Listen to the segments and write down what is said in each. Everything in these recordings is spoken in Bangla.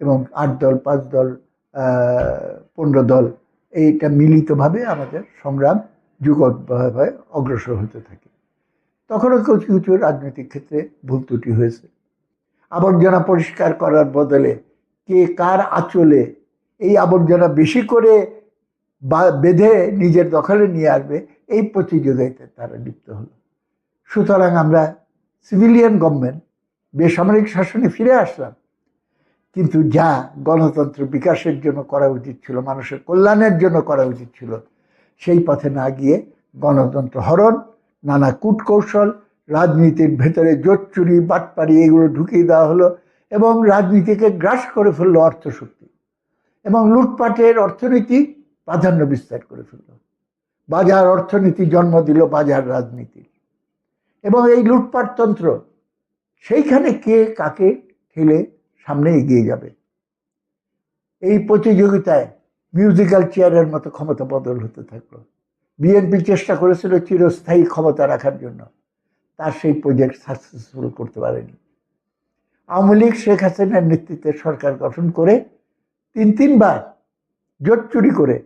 এবং আট দল, পাঁচ দল পনেরো দল, এইটা মিলিতভাবে আমাদের সংগ্রাম যুগভাবে অগ্রসর হতে থাকে। তখনও কিছু কিছু রাজনৈতিক ক্ষেত্রে ভুল ত্রুটি হয়েছে। আবর্জনা পরিষ্কার করার বদলে কে কার আঁচলে এই আবর্জনা বেশি করে বা- বেঁধে নিজের দখলে নিয়ে আসবে, এই প্রতিযোগিতায় তারা লিপ্ত হলো। সুতরাং আমরা সিভিলিয়ান গভর্নমেন্ট বেসামরিক শাসনে ফিরে আসলাম। কিন্তু যা গণতন্ত্র বিকাশের জন্য করা উচিত ছিল, মানুষের কল্যাণের জন্য করা উচিত ছিল, সেই পথে না গিয়ে গণতন্ত্র হরণ, নানা কূটকৌশল, রাজনীতির ভেতরে জোট চুরি, বাটপারি, এগুলো ঢুকিয়ে দেওয়া হলো এবং রাজনীতিকে গ্রাস করে ফেলল অর্থশক্তি এবং লুটপাটের অর্থনীতি প্রাধান্য বিস্তার করে ফেলল। বাজার অর্থনীতি জন্ম দিল বাজার রাজনীতি এবং এই লুটপাটতন্ত্র, সেইখানে কে কাকে ঠেলে সামনে এগিয়ে যাবে। এই প্রতিযোগিতায় মিউজিক্যাল চেয়ারের মতো ক্ষমতা বদল হতে থাকল। বিএনপি চেষ্টা করেছিল চিরস্থায়ী ক্ষমতা রাখার জন্য। তার সেই প্রজেক্ট সাকসেসফুল করতে পারেনি। আওয়ামী লীগ শেখ হাসিনার নেতৃত্বে সরকার গঠন করে তিন তিনবার জোট চুরি করে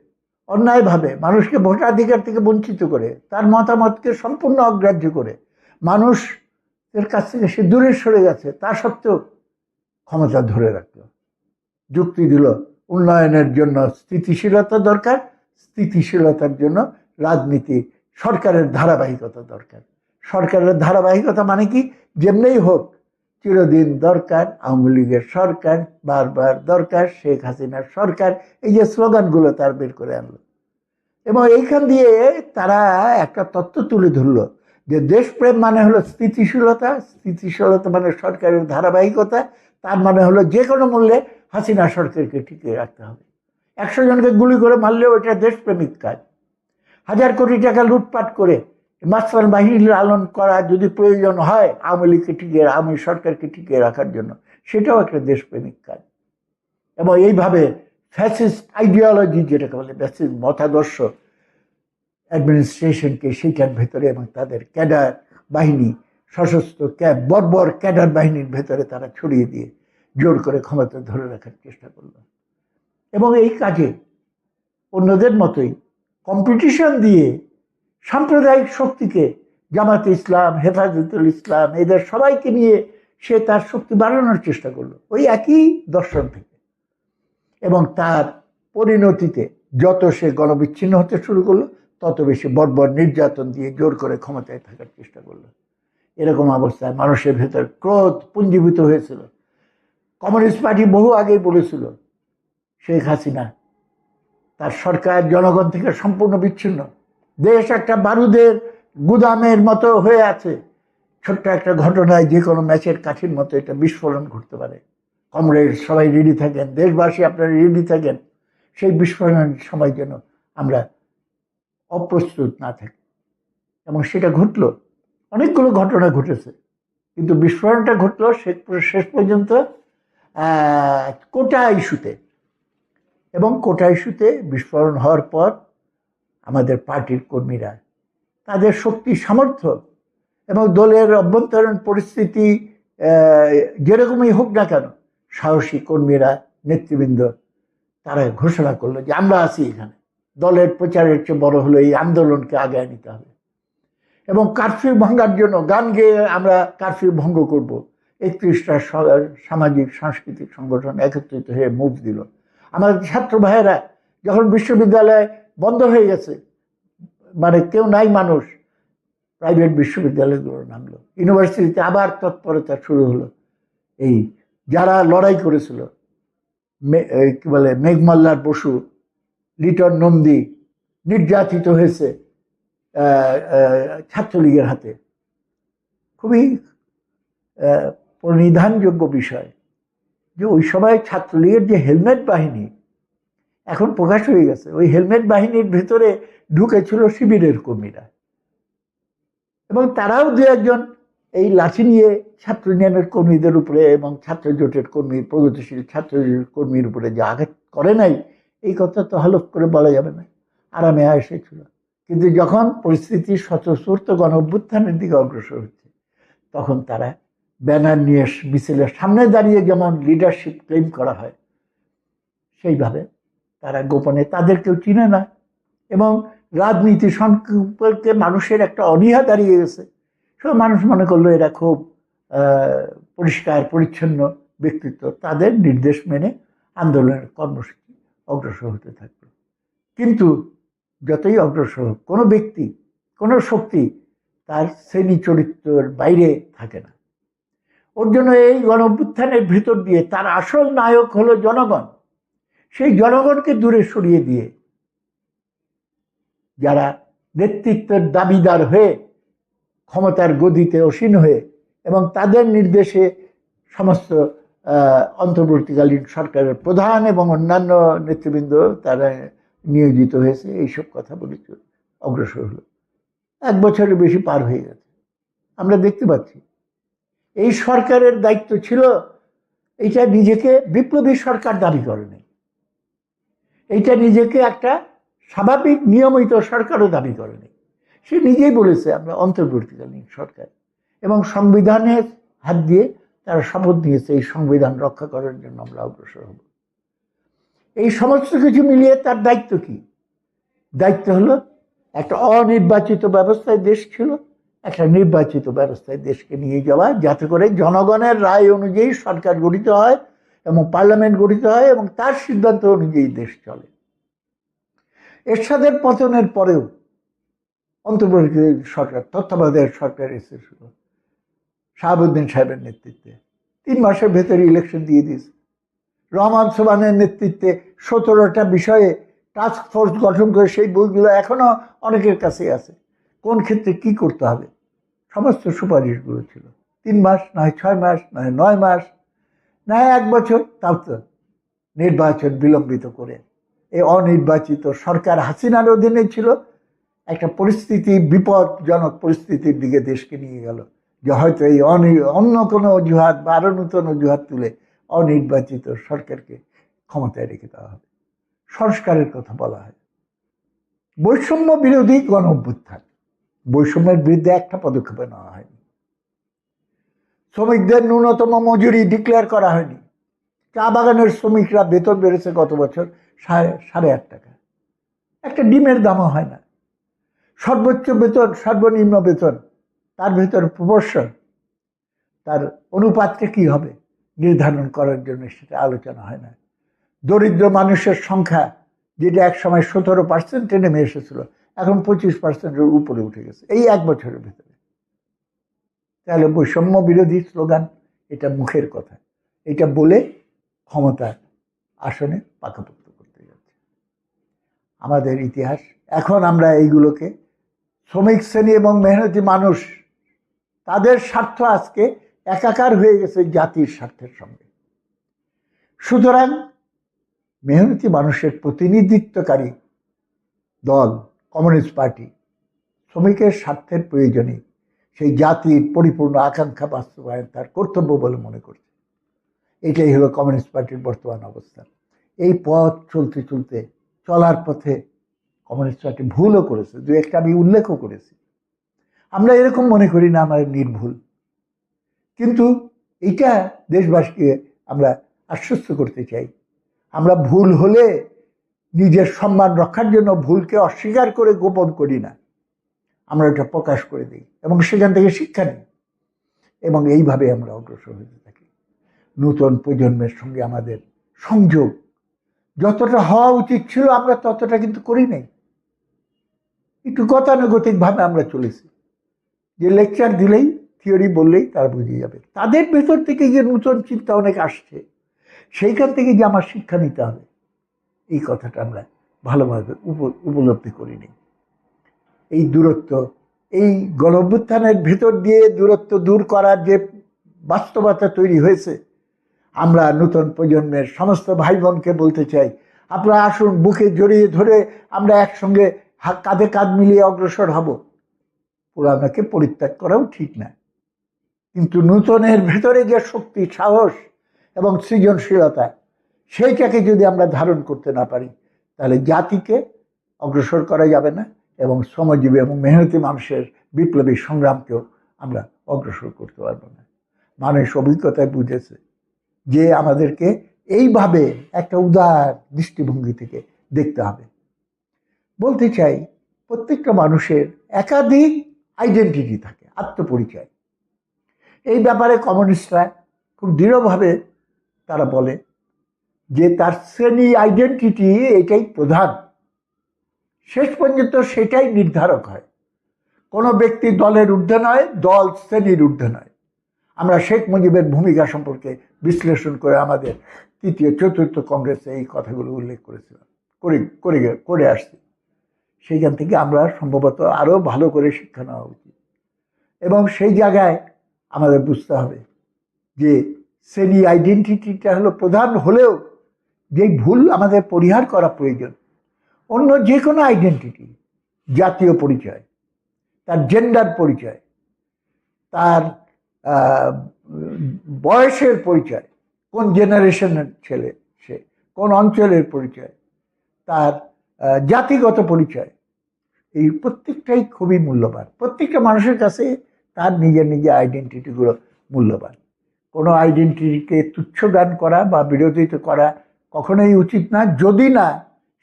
অন্যায়ভাবে মানুষকে ভোটাধিকার থেকে বঞ্চিত করে, তার মতামতকে সম্পূর্ণ অগ্রাহ্য করে। মানুষের কাছ থেকে সে দূরে সরে গেছে। তা সত্ত্বেও ক্ষমতা ধরে রাখল। যুক্তি দিল, উন্নয়নের জন্য স্থিতিশীলতা দরকার, স্থিতিশীলতার জন্য রাজনীতি, সরকারের ধারাবাহিকতা দরকার। সরকারের ধারাবাহিকতা মানে কি? যেমনি হোক, চিরদিন দরকার, আওয়ামী লীগের সরকার, বারবার দরকার, শেখ হাসিনার সরকার, এই যে স্লোগানগুলো তার বের করে আনলো। এবং এইখান দিয়ে তারা একটা তত্ত্ব তুলে ধরলো যে দেশপ্রেম মানে হলো স্থিতিশীলতা স্থিতিশীলতা মানে সরকারের ধারাবাহিকতা তার মানে হলো যে কোনো মূল্যে হাসিনা সরকারকে টিকিয়ে রাখতে হবে। একশো জনকে গুলি করে মারলেও এটা দেশপ্রেমিক কাজ। হাজার কোটি টাকা লুটপাট করে মাস্টার বাহিনী লালন করা যদি প্রয়োজন হয় আওয়ামী লীগকে টিকিয়ে আওয়ামী সরকারকে টিকিয়ে রাখার জন্য, সেটাও একটা দেশপ্রেমিক কাজ। এবং এইভাবে ফ্যাসিস্ট আইডিওলজি যেটাকে বলে ফ্যাসিস্ট মতাদর্শ অ্যাডমিনিস্ট্রেশনকে সেইটার ভেতরে এবং তাদের ক্যাডার বাহিনী সশস্ত্র ক্যাব বর্বর ক্যাডার বাহিনীর ভেতরে তারা ছড়িয়ে দিয়ে জোর করে ক্ষমতা ধরে রাখার চেষ্টা করল। এবং এই কাজে অন্যদের মতোই কম্পিটিশন দিয়ে সাম্প্রদায়িক শক্তিকে, জামাতে ইসলাম, হেফাজতুল ইসলাম, এদের সবাইকে নিয়ে সে তার শক্তি বাড়ানোর চেষ্টা করল, ওই একই দর্শন থেকে। এবং তার পরিণতিতে যত সে গণবিচ্ছিন্ন হতে শুরু করল, তত বেশি বর্বর নির্যাতন দিয়ে জোর করে ক্ষমতায় থাকার চেষ্টা করল। এরকম অবস্থায় মানুষের ভেতর ক্রোধ পুঞ্জীভূত হয়েছিল। কমিউনিস্ট পার্টি বহু আগেই বলেছিল, শেখ হাসিনা তার সরকার জনগণ থেকে সম্পূর্ণ বিচ্ছিন্ন। দেশ একটা বারুদের গুদামের মতো হয়ে আছে। ছোট্ট একটা ঘটনায় যে কোনো ম্যাচের কাঠির মতো এটা বিস্ফোরণ ঘটতে পারে। কমরেড, সবাই রেডি থাকেন, দেশবাসী আপনারা রেডি থাকেন, সেই বিস্ফোরণের সময় যেন আমরা অপ্রস্তুত না থাকি। এবং সেটা ঘটলো। অনেকগুলো ঘটনা ঘটেছে। কিন্তু বিস্ফোরণটা ঘটলো শেষ পর্যন্ত কোটা ইস্যুতে। এবং কোটা ইস্যুতে বিস্ফোরণ হওয়ার পর আমাদের পার্টির কর্মীরা তাদের শক্তি, সামর্থ্য এবং দলের অভ্যন্তরীণ পরিস্থিতি যেরকমই হোক না কেন, সাহসী কর্মীরা, নেতৃবৃন্দ, তারা ঘোষণা করল যে আমরা আছি এখানে। দলের প্রচারের চেয়ে বড় হলো এই আন্দোলনকে আগায় নিতে হবে। এবং কারফিউ ভাঙার জন্য গান গেয়ে আমরা কারফিউ ভঙ্গ করব। একত্রিশটা সামাজিক, সাংস্কৃতিক সংগঠন একত্রিত হয়ে মুভ দিল। আমাদের ছাত্র ভাইয়েরা যখন বিশ্ববিদ্যালয় বন্ধ হয়ে গেছে মানে কেউ নাই মানুষ, প্রাইভেট বিশ্ববিদ্যালয়গুলো নামলো। ইউনিভার্সিটিতে আবার তৎপরতা শুরু হলো। এই যারা লড়াই করেছিল কি বলে, মেঘমাল্লার বসু, লিটন নন্দী নির্যাতিত হয়েছে। ছাত্রলীগের হাতে। খুবই পরিধানযোগ্য বিষয় যে ওই সময় ছাত্রলীগের যে হেলমেট বাহিনী এখন প্রকাশ হয়ে গেছে, ওই হেলমেট বাহিনীর ভেতরে ঢুকেছিল শিবিরের কর্মীরা। এবং তারাও দু একজন এই লাঠি নিয়ে ছাত্র ইউনিয়নের কর্মীদের উপরে এবং ছাত্র জোটের কর্মী, প্রগতিশীল ছাত্র জোটের কর্মীর উপরে যে আঘাত করে নাই, এই কথা তো হলফ করে বলা যাবে না। আরামে এসেছিল কিন্তু যখন পরিস্থিতি স্বতঃস্ফূর্ত গণ অভ্যুত্থানের দিকে অগ্রসর হচ্ছে, তখন তারা ব্যানার নিয়ে মিছিলের সামনে দাঁড়িয়ে যেমন লিডারশিপ ক্লেম করা হয়, সেইভাবে তারা গোপনে তাদের কেউ চিনে না এবং রাজনীতি সম্পর্কে মানুষের একটা অনীহা দাঁড়িয়ে গেছে। সব মানুষ মনে করল এরা খুব পরিষ্কার, পরিচ্ছন্ন ব্যক্তিত্ব, তাদের নির্দেশ মেনে আন্দোলনের কর্মসূচি অগ্রসর হতে থাকল। কিন্তু যতই অগ্রসর হোক, কোনো ব্যক্তি, কোনো শক্তি তার শ্রেণি চরিত্রের বাইরে থাকে না। ওর জন্য এই গণ ভিতর দিয়ে তার আসল নায়ক হলো জনগণ। সেই জনগণকে দূরে সরিয়ে দিয়ে যারা নেতৃত্বের দাবিদার হয়ে ক্ষমতার গদিতে অসীন হয়ে এবং তাদের নির্দেশে সমস্ত অন্তর্বর্তীকালীন সরকারের প্রধান এবং অন্যান্য নেতৃবৃন্দ তারা নিয়োজিত হয়েছে, এইসব কথা বলে অগ্রসর হলো। এক বছরের বেশি পার হয়ে গেছে। আমরা দেখতে পাচ্ছি। এই সরকারের দায়িত্ব ছিল এটা নিজেকে বিপ্লবী সরকার দাবি করেনি। এইটা নিজেকে একটা স্বাভাবিক নিয়মিত সরকারও দাবি করেনি। সে নিজেই বলেছে, আমরা অন্তর্বর্তীকালীন সরকার এবং সংবিধানের হাত দিয়ে তারা শপথ নিয়েছে, এই সংবিধান রক্ষা করার জন্য আমরা অগ্রসর হব। এই সমস্ত কিছু মিলিয়ে তার দায়িত্ব কি? দায়িত্ব হলো একটা অনির্বাচিত ব্যবস্থায় দেশ ছিল, একটা নির্বাচিত ব্যবস্থায় দেশকে নিয়ে যাওয়া, যাতে করে জনগণের রায় অনুযায়ী সরকার গঠিত হয় এবং পার্লামেন্ট গঠিত হয় এবং তার সিদ্ধান্ত অনুযায়ী দেশ চলে। এরশাদের পতনের পরেও অন্তর্বর্তী সরকার, তত্ত্বাবধায়ক সরকার এসেছিল শাহাবুদ্দিন সাহেবের নেতৃত্বে। তিন মাসের ভেতরে ইলেকশন দিয়ে দিয়েছে। রহমান সোবানের নেতৃত্বে সতেরোটা বিষয়ে টাস্ক ফোর্স গঠন করে সেই বইগুলো এখনও অনেকের কাছেই আছে। কোন ক্ষেত্রে কি করতে হবে? সমস্ত সুপারিশগুলো ছিল। তিন মাস, নয় ছয় মাস, নয় নয় মাস, নয় এক বছর, তাও তো নির্বাচন বিলম্বিত করে। এই অনির্বাচিত সরকার হাসিনার অধীনে ছিল। একটা পরিস্থিতি বিপদজনক পরিস্থিতির দিকে দেশকে নিয়ে গেল। যে হয়তো এই অনি- অন্য কোনো অজুহাত বা আরও নূতন অজুহাত তুলে অনির্বাচিত সরকারকে ক্ষমতায় রেখে দেওয়া হবে। সংস্কারের কথা বলা হয়। বৈষম্য বিরোধী গণ অভ্যুত্থান। বৈষম্যের বিরুদ্ধে একটা পদক্ষেপ নেওয়া হয়নি। শ্রমিকদের ন্যূনতম মজুরি ডিক্লেয়ার করা হয়নি। চা বাগানের শ্রমিকরা বেতন বেড়েছে গত বছর সাড়ে সাড়ে আট টাকা। একটা ডিমের দামও হয় না। সর্বোচ্চ বেতন, সর্বনিম্ন বেতন, তার ভেতর প্রপোর্শন তার অনুপাতটা কি হবে? নির্ধারণ করার জন্য সেটা আলোচনা হয় না। দরিদ্র মানুষের সংখ্যা যেটা এক সময় সতেরো পার্সেন্টে নেমে এসেছিল, এখন পঁচিশ পার্সেন্টের উপরে উঠে গেছে, এই এক বছরের ভেতরে। তাহলে বৈষম্য বিরোধী স্লোগান, এটা মুখের কথা। এটা বলে ক্ষমতা আসনে পাকাপোক্ত করতে যাচ্ছে। আমাদের ইতিহাস, এখন আমরা এইগুলোকে শ্রমিক শ্রেণি এবং মেহনতি মানুষ, তাদের স্বার্থ আজকে একাকার হয়ে গেছে জাতির স্বার্থের সঙ্গে। সুতরাং মেহনতি মানুষের প্রতিনিধিত্বকারী দল, কমিউনিস্ট পার্টি, শ্রমিকের স্বার্থের প্রয়োজনে সেই জাতির পরিপূর্ণ আকাঙ্ক্ষা বাস্তবায়ন তার কর্তব্য বলে মনে করছে। এটাই হলো কমিউনিস্ট পার্টির বর্তমান অবস্থান এই পথ চলতে চলতে চলার পথে কমিউনিস্ট পার্টি ভুলও করেছে। দু একটা আমি উল্লেখও করেছি। আমরা এরকম মনে করি না আমাদের নির্ভুল। কিন্তু এটা দেশবাসীকে আমরা আশ্বস্ত করতে চাই। আমরা ভুল হলে নিজের সম্মান রক্ষার জন্য ভুলকে অস্বীকার করে গোপন করি না। আমরা এটা প্রকাশ করে দিই এবং সেখান থেকে শিক্ষা নিই এবং এইভাবে আমরা অগ্রসর হতে থাকি। নূতন প্রজন্মের সঙ্গে আমাদের সংযোগ যতটা হওয়া উচিত ছিল আমরা ততটা কিন্তু করি নাই। একটু গতানুগতিকভাবে আমরা চলেছি। যে লেকচার দিলেই থিওরি বললেই তারা বুঝে যাবে। তাদের ভেতর থেকে যে নূতন চিন্তা অনেক আসছে, সেইখান থেকে যে আমার শিক্ষা নিতে হবে, এই কথাটা আমরা ভালোভাবে উপ- উপলব্ধি করিনি। এই দূরত্ব, এই গণঅভ্যুত্থানের ভেতর দিয়ে দূরত্ব দূর করার যে বাস্তবতা তৈরি হয়েছে, আমরা নূতন প্রজন্মের সমস্ত ভাই বোনকে বলতে চাই, আপনারা আসুন বুকে জড়িয়ে ধরে আমরা একসঙ্গে কাঁধে কাঁধ মিলিয়ে অগ্রসর হব। পুরানাকে পরিত্যাগ করাও ঠিক না। কিন্তু নূতনের ভেতরে যে শক্তি, সাহস এবং সৃজনশীলতা, সেইটাকে যদি আমরা ধারণ করতে না পারি, তাহলে জাতিকে অগ্রসর করা যাবে না এবং শ্রমজীবী এবং মেহনতি মানুষের বিপ্লবী সংগ্রামকেও আমরা অগ্রসর করতে পারব না। মানুষ অভিজ্ঞতায় বুঝেছে যে আমাদেরকে এইভাবে একটা উদার দৃষ্টিভঙ্গি থেকে দেখতে হবে। বলতে চাই, প্রত্যেকটা মানুষের একাধিক আইডেন্টিটি থাকে, আত্মপরিচয়। এই ব্যাপারে কমিউনিস্টরা খুব দৃঢ়ভাবে তারা বলে যে তার শ্রেণি আইডেন্টিটি এটাই প্রধান। শেষ পর্যন্ত সেটাই নির্ধারক হয়। কোনো ব্যক্তি দলের ঊর্ধ্বে নয়, দল শ্রেণির ঊর্ধ্বে নয়। আমরা শেখ মুজিবের ভূমিকা সম্পর্কে বিশ্লেষণ করে আমাদের তৃতীয়, চতুর্থ কংগ্রেসে এই কথাগুলো উল্লেখ করেছিলাম। করে করে করে আসছি। সেইখান থেকে আমরা সম্ভবত আরও ভালো করে শিক্ষা নেওয়া উচিত। এবং সেই জায়গায় আমাদের বুঝতে হবে যে শ্রেণি আইডেন্টিটিটা হলো প্রধান হলেও যে ভুল আমাদের পরিহার করা প্রয়োজন। অন্য যে কোনো আইডেন্টিটি জাতীয় পরিচয়, তার জেন্ডার পরিচয়, তার বয়সের পরিচয়, কোন জেনারেশনের ছেলে সে, কোন অঞ্চলের পরিচয়, তার জাতিগত পরিচয়, এই প্রত্যেকটাই খুবই মূল্যবান। প্রত্যেকটা মানুষের কাছে তার নিজের নিজের আইডেন্টিটিগুলো মূল্যবান। কোনো আইডেন্টিটিকে তুচ্ছ জ্ঞান করা বা বিরোধিত করা কখনোই উচিত না, যদি না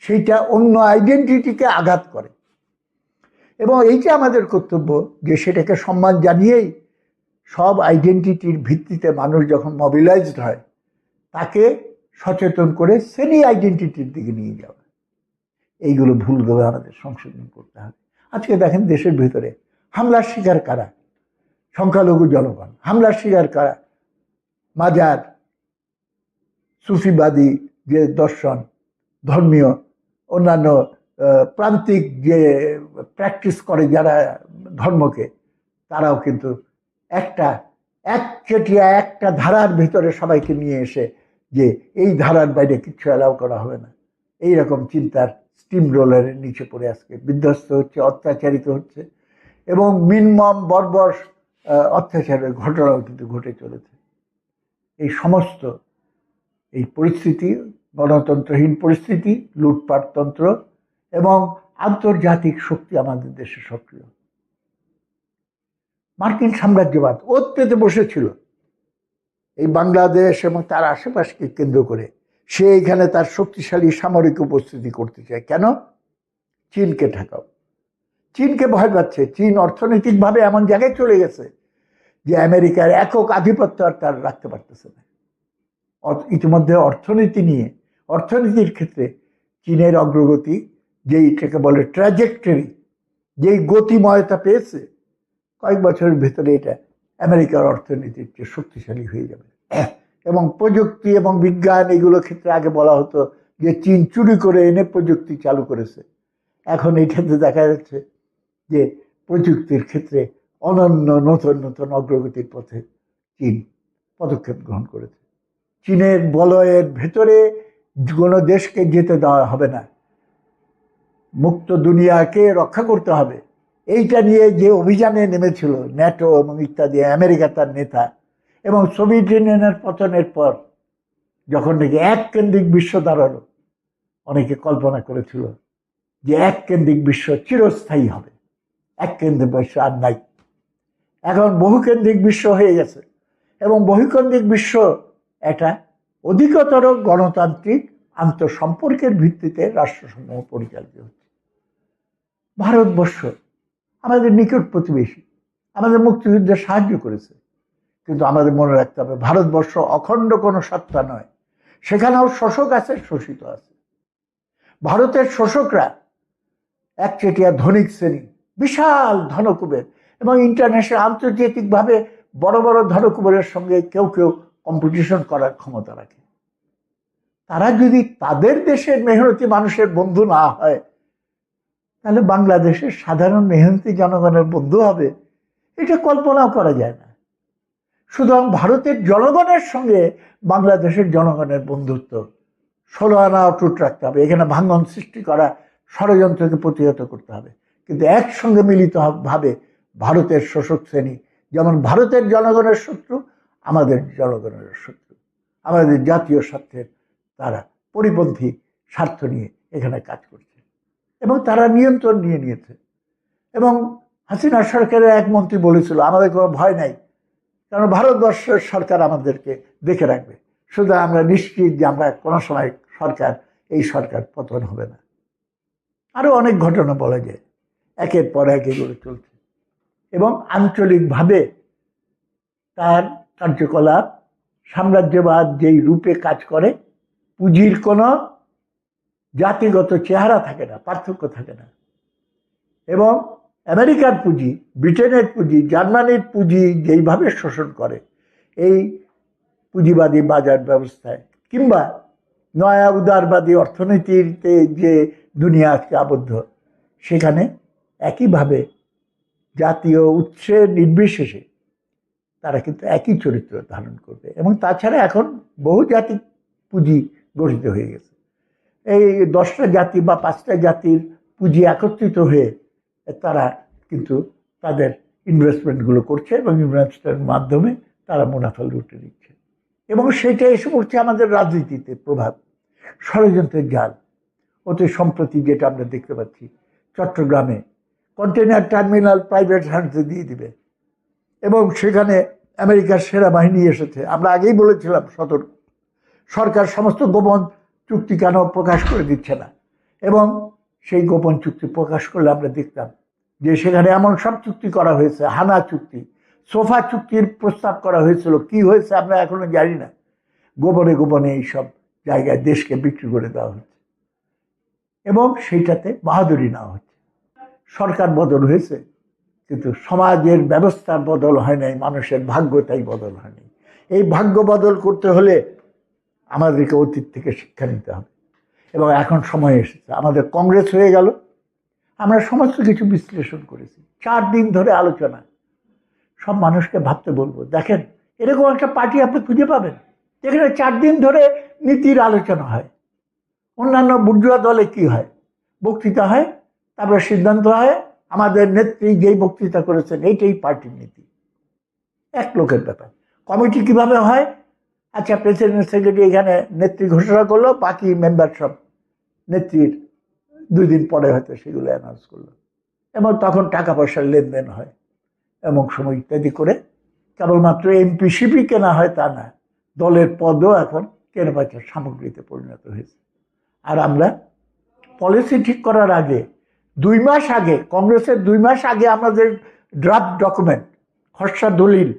সেইটা অন্য আইডেন্টিটিকে আঘাত করে। এবং এইটা আমাদের কর্তব্য যে সেটাকে সম্মান জানিয়েই সব আইডেন্টিটির ভিত্তিতে মানুষ যখন মবিলাইজড হয়, তাকে সচেতন করে শ্রেণি আইডেন্টিটির দিকে নিয়ে যাওয়া। এইগুলো ভুলগুলো আমাদের সংশোধন করতে হবে। আজকে দেখেন দেশের ভিতরে হামলার শিকার কারা? সংখ্যালঘু জনগণ হামলার শিকার কারা, মাজার, সুফিবাদী যে দর্শন, ধর্মীয়, অন্যান্য প্রান্তিক যে প্র্যাকটিস করে যারা ধর্মকে, তারাও কিন্তু একটা একচেটিয়া একটা ধারার ভিতরে সবাইকে নিয়ে এসে যে এই ধারার বাইরে কিচ্ছু অ্যালাউ করা হবে না। এই রকম চিন্তার স্টিম রোলারের নিচে পড়ে আজকে। বিধ্বস্ত হচ্ছে, অত্যাচারিত হচ্ছে এবং মিনমম বর্বর অত্যাচারের ঘটনাও কিন্তু ঘটে চলেছে। এই সমস্ত এই পরিস্থিতি, গণতন্ত্রহীন পরিস্থিতি লুটপাটতন্ত্র এবং আন্তর্জাতিক শক্তি আমাদের দেশে সক্রিয়। মার্কিন সাম্রাজ্যবাদ পেতে বসেছিল। এই বাংলাদেশ এবং তার আশেপাশকে কেন্দ্র করে সে এখানে তার শক্তিশালী সামরিক উপস্থিতি করতে চায়। কেন? চীনকে ঠেকাও। চীনকে ভয় পাচ্ছে। চীন অর্থনৈতিকভাবে এমন জায়গায় চলে গেছে যে আমেরিকার একক আধিপত্য আর তার রাখতে পারতেছে না। ইতিমধ্যে অর্থনীতি নিয়ে, অর্থনীতির ক্ষেত্রে চীনের অগ্রগতি যেইটাকে বলে ট্র্যাজেক্টরি যেই গতিময়তা পেয়েছে, কয়েক বছরের ভেতরে এটা আমেরিকার অর্থনীতির চেয়ে শক্তিশালী হয়ে যাবে। এবং প্রযুক্তি এবং বিজ্ঞান এগুলো ক্ষেত্রে আগে বলা হতো যে চীন চুরি করে এনে প্রযুক্তি চালু করেছে। এখন এইটাতে দেখা যাচ্ছে যে প্রযুক্তির ক্ষেত্রে অনন্য নতুন নতুন অগ্রগতির পথে চীন পদক্ষেপ গ্রহণ করেছে। চীনের বলয়ের ভেতরে কোনো দেশকে যেতে দেওয়া হবে না। মুক্ত দুনিয়াকে রক্ষা করতে হবে। এইটা নিয়ে যে অভিযানে নেমেছিল ন্যাটো এবং ইত্যাদি, আমেরিকা তার নেতা এবং সোভিয়েত ইউনিয়নের পতনের পর যখন নাকি এক কেন্দ্রিক বিশ্ব দাঁড়াল, অনেকে কল্পনা করেছিল যে এক কেন্দ্রিক বিশ্ব চিরস্থায়ী হবে। এক কেন্দ্রিক বিশ্ব আর নাই। এখন বহুকেন্দ্রিক বিশ্ব হয়ে গেছে এবং বহুকেন্দ্রিক বিশ্ব একটা অধিকতর গণতান্ত্রিক আন্তঃসম্পর্কের ভিত্তিতে রাষ্ট্রসমূহ পরিচালিত হচ্ছে। ভারতবর্ষ আমাদের নিকট প্রতিবেশী, আমাদের মুক্তিযুদ্ধে সাহায্য করেছে, কিন্তু আমাদের মনে রাখতে হবে ভারতবর্ষ অখণ্ড কোনো সত্তা নয়। সেখানেও শোষক আছে, শোষিত আছে। ভারতের শোষকরা একচেটিয়া ধনিক শ্রেণি বিশাল ধনকুবের এবং ইন্টারন্যাশনাল আন্তর্জাতিকভাবে বড় বড় ধনকুবেরের সঙ্গে কেউ কেউ কম্পিটিশন করার ক্ষমতা রাখে। তারা যদি তাদের দেশের মেহনতি মানুষের বন্ধু না হয়, তাহলে বাংলাদেশের সাধারণ মেহনতি জনগণের বন্ধু হবে। এটা কল্পনাও করা যায় না। সুতরাং ভারতের জনগণের সঙ্গে বাংলাদেশের জনগণের বন্ধুত্ব ষোলো আনা অটুট রাখতে হবে। এখানে ভাঙ্গন সৃষ্টি করা ষড়যন্ত্রকে প্রতিহত করতে হবে। কিন্তু একসঙ্গে মিলিত ভাবে ভারতের শোষক শ্রেণি। যেমন ভারতের জনগণের শত্রু, আমাদের জনগণের শত্রু। আমাদের জাতীয় স্বার্থের তারা পরিপন্থী স্বার্থ নিয়ে এখানে কাজ করছে। এবং তারা নিয়ন্ত্রণ নিয়ে নিয়েছে। এবং হাসিনা সরকারের এক মন্ত্রী বলেছিল, আমাদের কোনো ভয় নাই। কারণ ভারতবর্ষের সরকার আমাদেরকে দেখে রাখবে। সুতরাং আমরা নিশ্চিত যে আমরা কোনো সময় সরকার, এই সরকার পতন হবে না। আরও অনেক ঘটনা বলা যায়। একের পর এক এগুলো চলছে। এবং আঞ্চলিকভাবে তার কার্যকলাপ, সাম্রাজ্যবাদ যেই রূপে কাজ করে, পুঁজির কোনো জাতিগত চেহারা থাকে না, পার্থক্য থাকে না। এবং আমেরিকার পুঁজি, ব্রিটেনের পুঁজি, জার্মানির পুঁজি যেইভাবে শোষণ করে, এই পুঁজিবাদী বাজার ব্যবস্থায়, কিংবা নয়া উদারবাদী অর্থনীতিতে যে দুনিয়া আজকে আবদ্ধ, সেখানে একইভাবে জাতীয় উৎসের নির্বিশেষে তারা কিন্তু একই চরিত্র ধারণ করবে। এবং তাছাড়া এখন বহু জাতি পুঁজি গঠিত হয়ে গেছে। এই দশটা জাতি বা পাঁচটা জাতির পুঁজি একত্রিত হয়ে তারা কিন্তু তাদের ইনভেস্টমেন্টগুলো করছে এবং ইনভেস্টমেন্টের মাধ্যমে তারা মুনাফা লুটে নিচ্ছে। এবং সেটা এসে পড়ছে আমাদের রাজনীতিতে প্রভাব, ষড়যন্ত্রের জাল। অতি সম্প্রতি যেটা আমরা দেখতে পাচ্ছি, চট্টগ্রামে কন্টেনার টার্মিনাল প্রাইভেট হ্যান্ডসে দিয়ে দিবে। এবং সেখানে আমেরিকার সেনাবাহিনী এসেছে। আমরা আগেই বলেছিলাম সতর্ক। সরকার সমস্ত গোপন চুক্তি কেন প্রকাশ করে দিচ্ছে না? এবং সেই গোপন চুক্তি প্রকাশ করলে আমরা দেখতাম যে সেখানে এমন সব চুক্তি করা হয়েছে, হানা চুক্তি, সোফা চুক্তির প্রস্তাব করা হয়েছিল। কি হয়েছে আমরা এখনও জানি না। গোপনে গোপনে এইসব জায়গায় দেশকে বিক্রি করে দেওয়া হচ্ছে। এবং সেইটাতে বাহাদুরি নেওয়া হচ্ছে। সরকার বদল হয়েছে, কিন্তু সমাজের ব্যবস্থা বদল হয় নাই, মানুষের ভাগ্য তাই বদল হয়নি এই ভাগ্য বদল করতে হলে আমাদেরকে অতীত থেকে শিক্ষা নিতে হবে। এবং এখন সময় এসেছে, আমাদের কংগ্রেস হয়ে গেল, আমরা সমস্ত কিছু বিশ্লেষণ করেছি, চার দিন ধরে আলোচনা। সব মানুষকে ভাবতে বলব, দেখেন, এরকম একটা পার্টি আপনি খুঁজে পাবেন, যেখানে চার দিন ধরে নীতির আলোচনা হয়। অন্যান্য বুর্জুয়া দলে কি হয়? বক্তৃতা হয় তারপরে সিদ্ধান্ত হয়, আমাদের নেত্রী যেই বক্তৃতা করেছেন, এইটাই পার্টির নীতি। এক লোকের ব্যাপার। কমিটি কীভাবে হয়? আচ্ছা প্রেসিডেন্ট, সেক্রেটারি এখানে নেত্রী ঘোষণা করল, বাকি মেম্বার সব নেত্রীর দুই দিন পরে হয়তো সেগুলো অ্যানাউন্স করল। এবং তখন টাকা পয়সার লেনদেন হয়, এবং সময় ইত্যাদি করে। কেবলমাত্র এমপি, সিপি কেনা হয় তা না, দলের পদও এখন কেনাবেচার সামগ্রীতে পরিণত হয়েছে। আর আমরা পলিসি ঠিক করার আগে দুই মাস আগে, কংগ্রেসের দুই মাস আগে আমাদের ড্রাফট ডকুমেন্ট খসড়া দলিল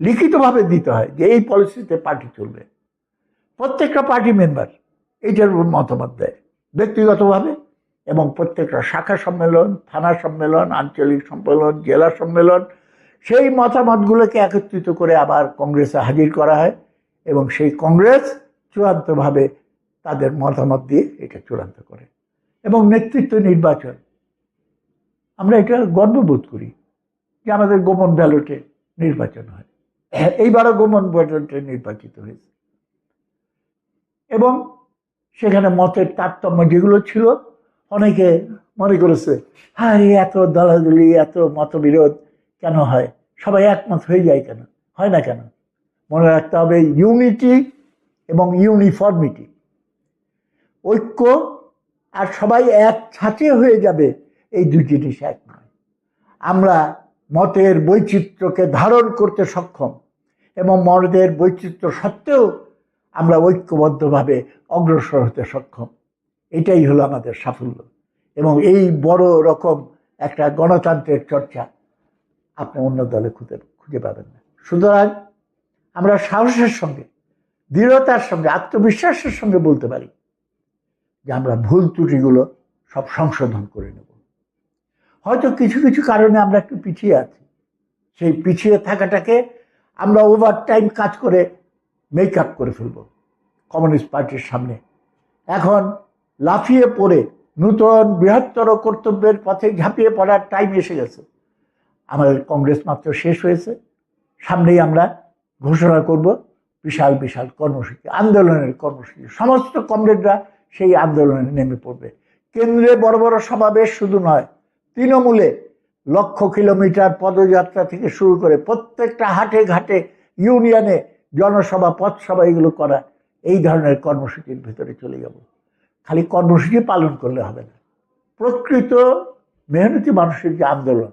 লিখিতভাবে দিতে হয় যে এই পলিসিতে পার্টি চলবে। প্রত্যেকটা পার্টি মেম্বার এইটার উপর মতামত দেয়, ব্যক্তিগতভাবে এবং প্রত্যেকটা শাখা সম্মেলন, থানা সম্মেলন, আঞ্চলিক সম্মেলন, জেলা সম্মেলন, সেই মতামতগুলোকে একত্রিত করে আবার কংগ্রেসে হাজির করা হয় এবং সেই কংগ্রেস চূড়ান্তভাবে তাদের মতামত দিয়ে এটা চূড়ান্ত করে এবং নেতৃত্ব নির্বাচন। আমরা এটা গর্ববোধ করি যে আমাদের গোপন ব্যালটে নির্বাচন হয়। এইবারও গোপন ব্যালটে নির্বাচিত হয়েছে। এবং সেখানে মতের তারতম্য যেগুলো ছিল, অনেকে মনে করেছে হ্যাঁ এত দলাদলি, এত মতবিরোধ কেন হয়? সবাই একমত হয়ে যায় কেন? হয় না কেন? মনে রাখতে হবে, ইউনিটি এবং ইউনিফর্মিটি, ঐক্য আর সবাই এক ছাঁচে হয়ে যাবে এই দুই জিনিস এক নয়। আমরা মতের বৈচিত্র্যকে ধারণ করতে সক্ষম এবং মতের বৈচিত্র্য সত্ত্বেও আমরা ঐক্যবদ্ধভাবে অগ্রসর হতে সক্ষম। এটাই হলো আমাদের সাফল্য। এবং এই বড় রকম একটা গণতন্ত্রের চর্চা আপনি অন্য দলে খুঁজে খুঁজে পাবেন না। সুতরাং আমরা সাহসের সঙ্গে, দৃঢ়তার সঙ্গে, আত্মবিশ্বাসের সঙ্গে বলতে পারি যে আমরা ভুল ত্রুটিগুলো সব সংশোধন করে নেব। হয়তো কিছু কিছু কারণে আমরা একটু পিছিয়ে আছি। সেই পিছিয়ে থাকাটাকে আমরা ওভার টাইম কাজ করে মেক আপ করে ফেলব কমিউনিস্ট পার্টির সামনে। এখন লাফিয়ে পড়ে নূতন বৃহত্তর কর্তব্যের পথে ঝাঁপিয়ে পড়ার টাইম এসে গেছে। আমাদের কংগ্রেস মাত্র শেষ হয়েছে। সামনেই আমরা ঘোষণা করব বিশাল বিশাল কর্মসূচি, আন্দোলনের কর্মসূচি। সমস্ত কমরেডরা সেই আন্দোলনে নেমে পড়বে। কেন্দ্রে বড় বড় সমাবেশ শুধু নয় তৃণমূলে লক্ষ কিলোমিটার পদযাত্রা থেকে শুরু করে প্রত্যেকটা হাটে ঘাটে ইউনিয়নে জনসভা, পথসভা এগুলো করা, এই ধরনের কর্মসূচির ভেতরে চলে যাব। খালি কর্মসূচি পালন করলে হবে না। প্রকৃত মেহনতি মানুষের যে আন্দোলন,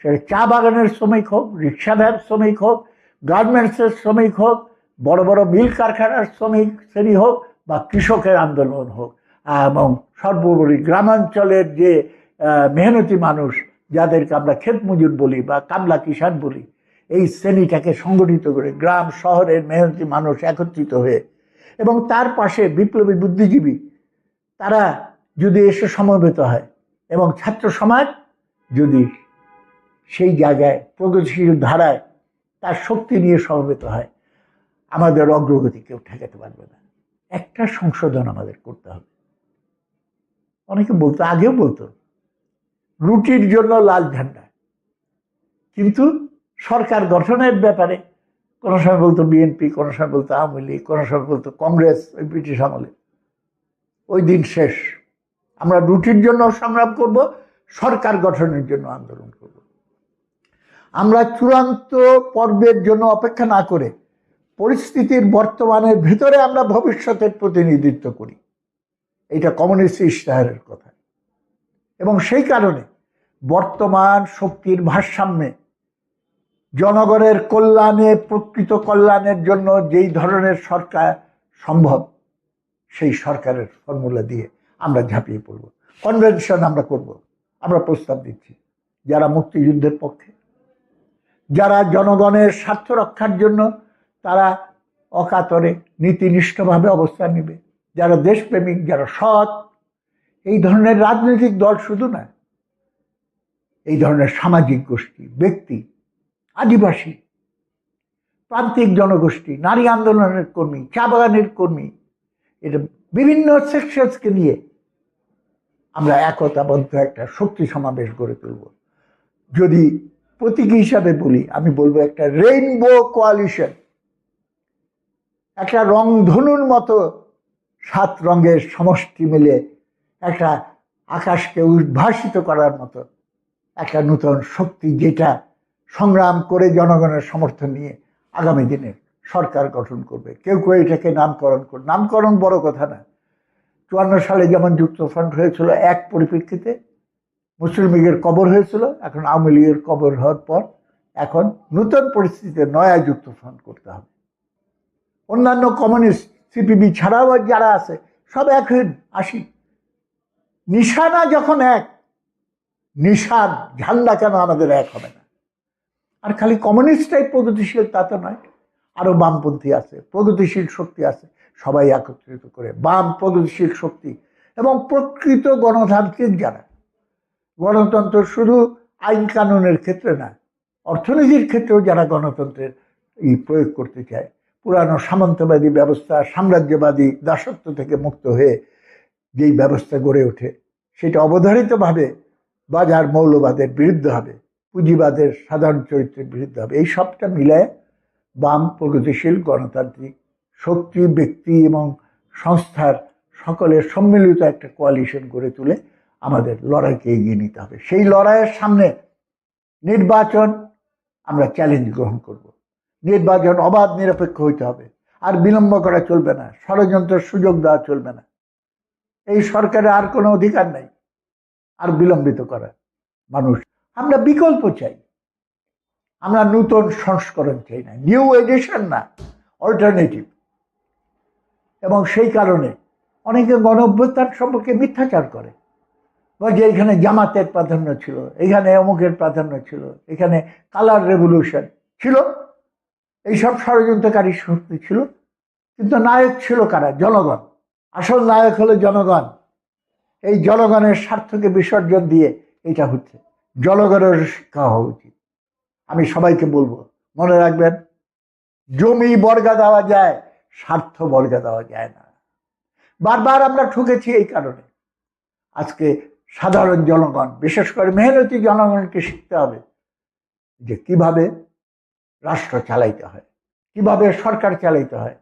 সেটা চা বাগানের শ্রমিক হোক, রিক্সা ভ্যান শ্রমিক হোক, গার্মেন্টসের শ্রমিক হোক, বড় বড় মিল কারখানার শ্রমিক শ্রেণি হোক বা কৃষকের আন্দোলন হোক, এবং সর্বোপরি গ্রামাঞ্চলের যে মেহনতি মানুষ যাদেরকে আমরা ক্ষেত মজুর বলি বা কামলা কিষান বলি, এই শ্রেণীটাকে সংগঠিত করে গ্রাম, শহরের মেহনতি মানুষ একত্রিত হয়ে এবং তার পাশে বিপ্লবী বুদ্ধিজীবী, তারা যদি এসে সমবেত হয় এবং ছাত্র সমাজ যদি সেই জায়গায় প্রগতিশীল ধারায় তার শক্তি নিয়ে সমবেত হয়, আমাদের অগ্রগতি কেউ ঠেকাতে পারবে না। একটা সংশোধন আমাদের করতে হবে। অনেকে বলতো, আগেও বলতো রুটির জন্য লাল ঝান্ডা। কিন্তু সরকার গঠনের ব্যাপারে কোনো সময় বলতো বিএনপি, কোনো সময় বলতো আওয়ামী লীগ, কোনো সময় বলতো কংগ্রেস, ওই ব্রিটিশ আমলে। ওই দিন শেষ। আমরা রুটির জন্য সংগ্রাম করব, সরকার গঠনের জন্য আন্দোলন করব। আমরা চূড়ান্ত পর্বের জন্য অপেক্ষা না করে পরিস্থিতির বর্তমানের ভিতরে আমরা ভবিষ্যতের প্রতিনিধিত্ব করি। এটা কমিউনিস্ট ইশতেহারের কথা। এবং সেই কারণে বর্তমান শক্তির ভারসাম্যে, জনগণের কল্যাণে, প্রকৃত কল্যাণের জন্য যেই ধরনের সরকার সম্ভব, সেই সরকারের ফর্মুলা দিয়ে আমরা ঝাঁপিয়ে পড়ব। কনভেনশন আমরা করব, আমরা প্রস্তাব দিচ্ছি, যারা মুক্তিযুদ্ধের পক্ষে, যারা জনগণের স্বার্থ রক্ষার জন্য তারা অকাতরে নীতিনিষ্ঠভাবে অবস্থান নেবে, যারা দেশপ্রেমিক, যারা সৎ, এই ধরনের রাজনৈতিক দল শুধু না এই ধরনের সামাজিক গোষ্ঠী, ব্যক্তি, আদিবাসী, প্রান্তিক জনগোষ্ঠী, নারী আন্দোলনের কর্মী, চা বাগানের কর্মী, এটা বিভিন্ন সেকশনসকে নিয়ে আমরা একতাবদ্ধ একটা শক্তি সমাবেশ গড়ে তুলব। যদি প্রতীকী হিসাবে বলি, আমি বলব একটা রেইনবো কোয়ালিশন একটা রংধনুর মতো সাত রঙের সমষ্টি মিলে একটা আকাশকে উদ্ভাসিত করার মতো একটা নূতন শক্তি যেটা সংগ্রাম করে জনগণের সমর্থন নিয়ে আগামী দিনে সরকার গঠন করবে। কেউ কেউ এটাকে নামকরণ করবে নামকরণ বড় কথা না। চুয়ান্ন সালে যেমন যুক্তফ্রন্ট হয়েছিল এক পরিপ্রেক্ষিতে, মুসলিম লীগের কবর হয়েছিল, এখন আওয়ামী লীগের কবর হওয়ার পর এখন নূতন পরিস্থিতিতে নয়া যুক্তফ্রন্ট করতে হবে। অন্যান্য কমিউনিস্ট, সিপিবি ছাড়াও যারা আছে, সব এক হয়ে আসি। নিশানা যখন এক নিশান ঝান্ডা কেন আমাদের এক হবে না? আর খালি কমিউনিস্টটাই প্রগতিশীল, তা তো নয়। আরও বামপন্থী আছে, প্রগতিশীল শক্তি আছে, সবাই একত্রিত করে বাম প্রগতিশীল শক্তি এবং প্রকৃত গণতান্ত্রিক যারা। গণতন্ত্র শুধু আইন কানুনের ক্ষেত্রে না, অর্থনীতির ক্ষেত্রেও যারা গণতন্ত্রের এই প্রয়োগ করতে চায়, পুরানো সামন্তবাদী ব্যবস্থা, সাম্রাজ্যবাদী দাসত্ব থেকে মুক্ত হয়ে যেই ব্যবস্থা গড়ে ওঠে, সেটা অবধারিতভাবে বাজার মৌলবাদের বিরুদ্ধে হবে, পুঁজিবাদের সাধারণ চরিত্রের বিরুদ্ধে হবে। এই সবটা মিলায় বাম প্রগতিশীল গণতান্ত্রিক শক্তি, ব্যক্তি এবং সংস্থার সকলের সম্মিলিত একটা কোয়ালিশন গড়ে তুলে আমাদের লড়াইকে এগিয়ে নিতে হবে। সেই লড়াইয়ের সামনে নির্বাচন আমরা চ্যালেঞ্জ গ্রহণ করব। নির্বাচন অবাধ, নিরপেক্ষ হইতে হবে। আর বিলম্ব করা চলবে না। ষড়যন্ত্রের সুযোগ দেওয়া চলবে না। এই সরকারের আর কোনো অধিকার নাই। আর বিলম্বিত করা মানুষ। আমরা বিকল্প চাই। আমরা নূতন সংস্করণ চাই না। নিউ এডিশন না অল্টারনেটিভ এবং সেই কারণে অনেকে গণ সম্পর্কে মিথ্যাচার করে। বা যে এখানে জামাতের প্রাধান্য ছিল, এখানে অমুকের প্রাধান্য ছিল, এখানে কালার রেভলিউশন ছিল। এইসব ষড়যন্ত্রকারী শক্তি ছিল। কিন্তু নায়ক ছিল কারা? জনগণ। আসল নায়ক হলো জনগণ। এই জনগণের স্বার্থকে বিসর্জন দিয়ে এটা হচ্ছে। জনগণের শিক্ষা হওয়া উচিত। আমি সবাইকে বলব, মনে রাখবেন, জমি বর্গা দেওয়া যায়, স্বার্থ বর্গা দেওয়া যায় না। বারবার আমরা ঠকেছি এই কারণে। আজকে সাধারণ জনগণ, বিশেষ করে মেহনতি জনগণকে শিখতে হবে যে কীভাবে রাষ্ট্র চালাইতে হয়, কীভাবে সরকার চালাইতে হয়।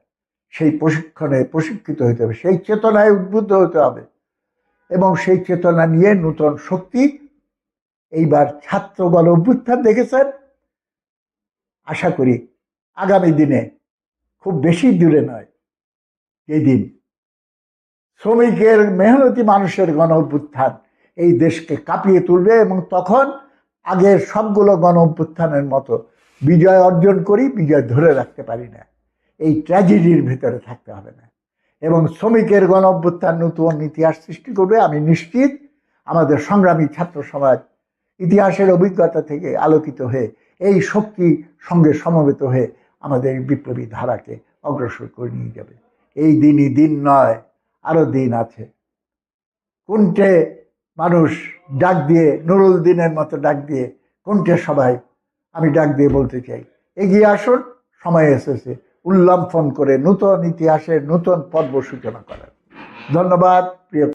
সেই প্রশিক্ষণে প্রশিক্ষিত হতে হবে, সেই চেতনায় উদ্বুদ্ধ হতে হবে। এবং সেই চেতনা নিয়ে নূতন শক্তি এইবার ছাত্র গণ অভ্যুত্থান দেখেছেন। আশা করি আগামী দিনে খুব বেশি দূরে নয় যেদিন শ্রমিকের মেহনতি মানুষের গণ অভ্যুত্থান এই দেশকে কাঁপিয়ে তুলবে এবং তখন আগের সবগুলো গণ অভ্যুত্থানের মতো বিজয় অর্জন করি, বিজয় ধরে রাখতে পারি না। এই ট্র্যাজেডির ভিতরে থাকতে হবে না। এবং শ্রমিকের গণ অভ্যুত্থান নতুন ইতিহাস সৃষ্টি করবে, আমি নিশ্চিত আমাদের সংগ্রামী ছাত্র সমাজ ইতিহাসের অভিজ্ঞতা থেকে আলোকিত হয়ে, এই শক্তি সঙ্গে সমবেত হয়ে আমাদের বিপ্লবী ধারাকে অগ্রসর করে নিয়ে যাবে। এই দিনই দিন নয় আরও দিন আছে। কোনটে মানুষ ডাক দিয়ে, নুরুল দিনের মতো ডাক দিয়ে, কোনটে সবাই, আমি ডাক দিয়ে বলতে চাই। এগিয়ে আসুন, সময় এসেছে। উল্লম্ফন করে নূতন ইতিহাসের নূতন পর্ব সূচনা করেন। ধন্যবাদ প্রিয়